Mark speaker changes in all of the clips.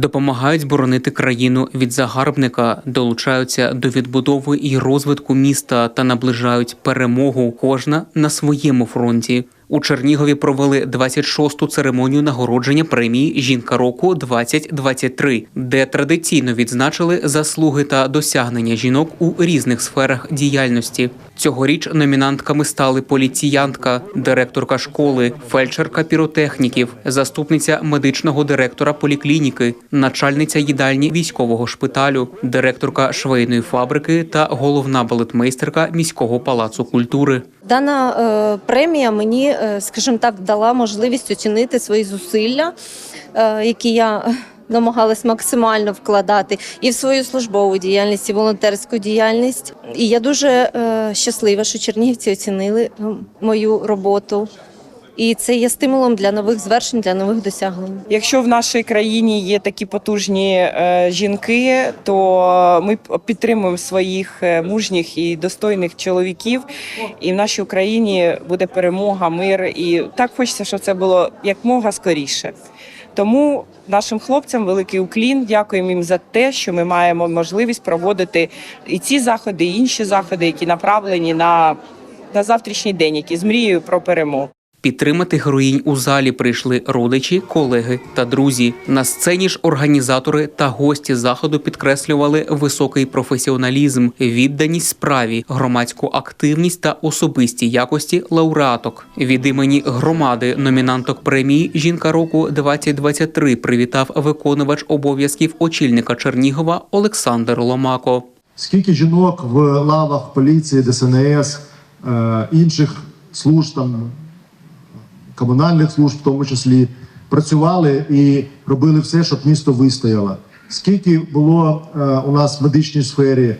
Speaker 1: допомагають боронити країну від загарбника, долучаються до відбудови і розвитку міста та наближають перемогу. Кожна на своєму фронті. У Чернігові провели 26-ту церемонію нагородження премії Жінка року 2023 де традиційно відзначили заслуги та досягнення жінок у різних сферах діяльності. Цьогоріч номінантками стали поліціянтка, директорка школи, фельдшерка піротехніків, заступниця медичного директора поліклініки, начальниця їдальні військового шпиталю, директорка швейної фабрики та головна балетмейстерка міського палацу культури.
Speaker 2: Дана е, премія мені, е, скажімо так, дала можливість оцінити свої зусилля, е, які я намагалась максимально вкладати і в свою службову діяльність, і волонтерську діяльність. І я дуже е, щаслива, що чернігівці оцінили мою роботу. І це є стимулом для нових звершень, для нових досягнень.
Speaker 3: Якщо в нашій країні є такі потужні е, жінки, то ми підтримуємо своїх е, мужніх і достойних чоловіків. І в нашій Україні буде перемога, мир. І так хочеться, щоб це було якмога скоріше. Тому нашим хлопцям великий уклін. Дякуємо їм за те, що ми маємо можливість проводити і ці заходи, і інші заходи, які направлені на, на завтрашній день, які з мрією про перемогу.
Speaker 1: Підтримати героїнь у залі прийшли родичі, колеги та друзі. На сцені ж організатори та гості заходу підкреслювали високий професіоналізм, відданість справі, громадську активність та особисті якості лауреаток. Від імені громади номінанток премії Жінка року 2023 привітав виконувач обов'язків очільника Чернігова Олександр Ломако.
Speaker 4: Скільки жінок в лавах поліції, ДСНС, е, інших служб, там, комунальних служб, в тому числі, працювали і робили все, щоб місто вистояло. Скільки було е, у нас в медичній сфері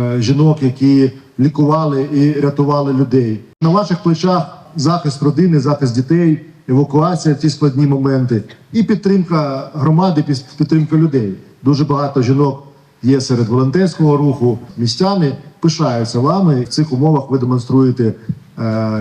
Speaker 4: е, жінок, які лікували і рятували людей. На ваших плечах захист родини, захист дітей, евакуація ці складні моменти і підтримка громади, під- підтримка людей. Дуже багато жінок є серед волонтерського руху. Містяни пишаються вами. В цих умовах ви демонструєте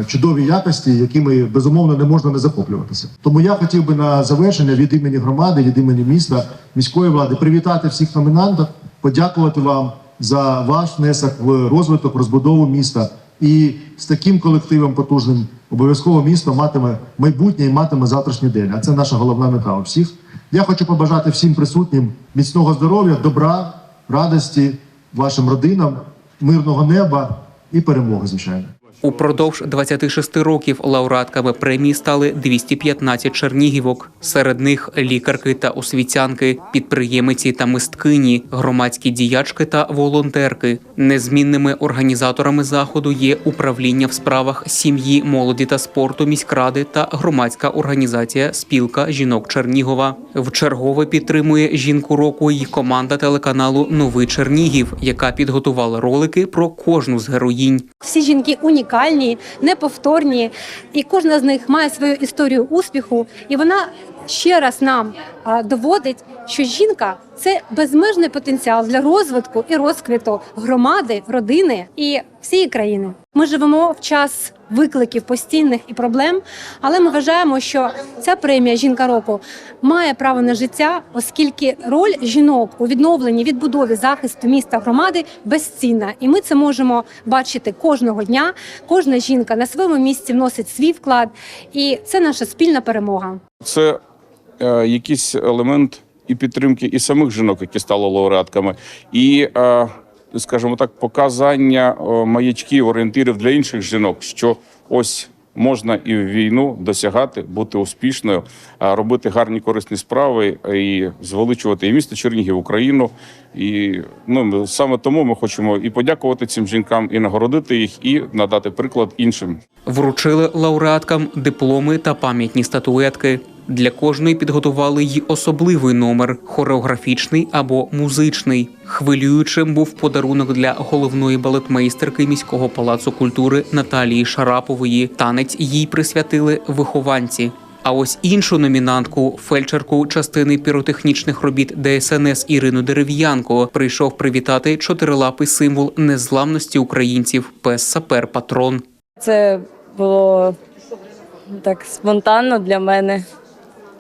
Speaker 4: чудові якості, якими безумовно не можна не захоплюватися. Тому я хотів би на завершення від імені громади, від імені міста, міської влади привітати всіх номінантів, подякувати вам за ваш внесок в розвиток, розбудову міста. І з таким колективом потужним обов'язково місто матиме майбутнє і матиме завтрашній день. А це наша головна мета у всіх. Я хочу побажати всім присутнім міцного здоров'я, добра, радості вашим родинам, мирного неба і перемоги, звичайно.
Speaker 1: Упродовж 26 років лауреатками премії стали 215 чернігівок. Серед них лікарки та освітянки, підприємиці та мисткині, громадські діячки та волонтерки. Незмінними організаторами заходу є управління в справах сім'ї, молоді та спорту міськради та громадська організація Спілка жінок Чернігова. Вчергове підтримує жінку року і команда телеканалу Новий Чернігів, яка підготувала ролики про кожну з героїнь.
Speaker 5: Всі жінки унікальні, неповторні, і кожна з них має свою історію успіху, і вона ще раз нам доводить, що жінка це безмежний потенціал для розвитку і розквіту громади, родини і всієї країни. Ми живемо в час викликів постійних і проблем, але ми вважаємо, що ця премія Жінка року має право на життя, оскільки роль жінок у відновленні, відбудові захисту міста громади безцінна, і ми це можемо бачити кожного дня. Кожна жінка на своєму місці вносить свій вклад, і це наша спільна перемога.
Speaker 6: Це е, якийсь елемент і підтримки і самих жінок, які стали лауреатками, і, е, скажімо так, показання е, маячків, орієнтирів для інших жінок, що ось. Можна і в війну досягати, бути успішною, а робити гарні корисні справи і звеличувати і місто Чернігів, Україну. І ну саме тому ми хочемо і подякувати цим жінкам, і нагородити їх, і надати приклад іншим.
Speaker 1: Вручили лауреаткам дипломи та пам'ятні статуетки. Для кожної підготували й особливий номер хореографічний або музичний. Хвилюючим був подарунок для головної балетмейстерки міського палацу культури Наталії Шарапової. Танець їй присвятили вихованці. А ось іншу номінантку, фельдшерку частини піротехнічних робіт ДСНС Ірину Дерев'янко, прийшов привітати чотирилапий символ незламності українців пес сапер патрон.
Speaker 7: Це було так спонтанно для мене.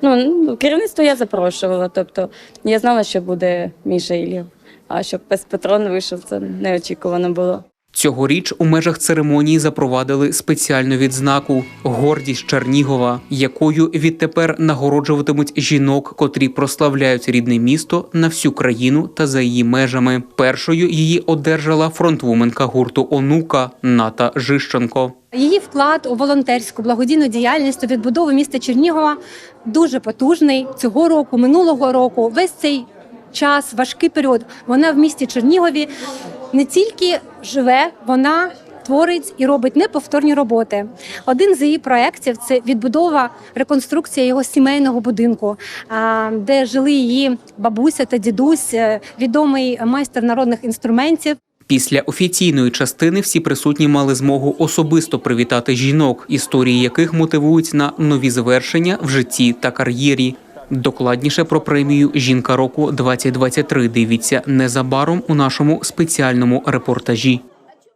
Speaker 7: Ну, керівництво я запрошувала, тобто я знала, що буде Міша Ілів. А щоб без Петрон вийшов, це неочікувано було.
Speaker 1: Цьогоріч у межах церемонії запровадили спеціальну відзнаку гордість Чернігова, якою відтепер нагороджуватимуть жінок, котрі прославляють рідне місто на всю країну та за її межами. Першою її одержала фронтвуменка гурту Онука Ната Жищенко.
Speaker 5: Її вклад у волонтерську благодійну діяльність у відбудову міста Чернігова дуже потужний цього року, минулого року. Весь цей час, важкий період. Вона в місті Чернігові не тільки живе, вона. Творить і робить неповторні роботи. Один з її проєктів – це відбудова, реконструкція його сімейного будинку, де жили її бабуся та дідусь, е, відомий майстер народних інструментів.
Speaker 1: Після офіційної частини всі присутні мали змогу особисто привітати жінок, історії яких мотивують на нові звершення в житті та кар'єрі. Докладніше про премію Жінка року 2023 дивіться незабаром у нашому спеціальному репортажі.